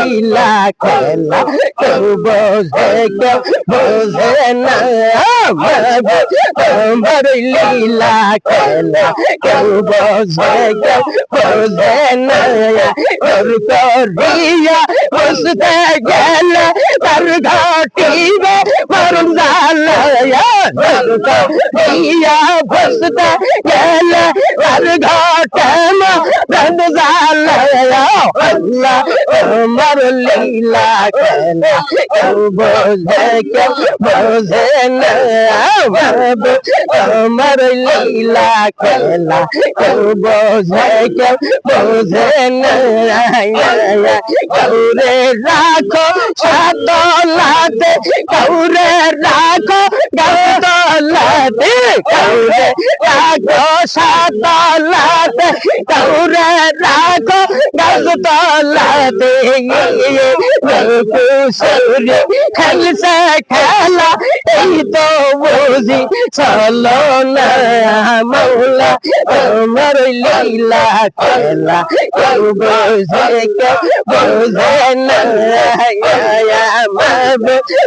লীলা খেলা কেউ বোঝে কেউ বোঝে না আমার লীলা খেলা কেউ বোঝে কেউ বোঝে না তোর করিয়া আল্লাহ আমার লীলা খেলা কেউ বোঝে কেউ বোঝে না আমার লীলা খেলা কেউ বোঝে কেউ বোঝে না গৌরে রাখো সাতলাতে গৌরে রাখো গৌতলাতে গৌরে রাখো সাতলাতে গৌরে রাখো খেলছে খেলা এই তো বুঝি চলো না মৌলা তোমার লীলা খেলা কেউ বোঝে কেউ বোঝে না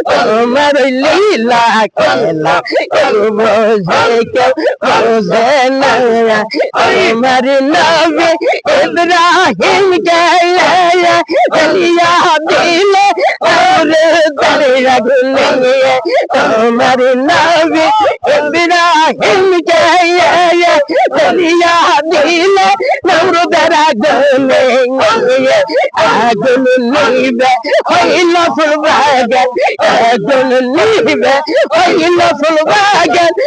তোমার লীলা খেলা কেউ বোঝে কেউ বোঝে না তোমার নবী ইব্রাহিম গেলে भूलेंगे उमर नबी इब्राहिम के ये दुनिया दिल नूर दरा गोलेंगे आगुन नीबे होई लफुल बागन आगुन नीबे होई लफुल बागन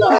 না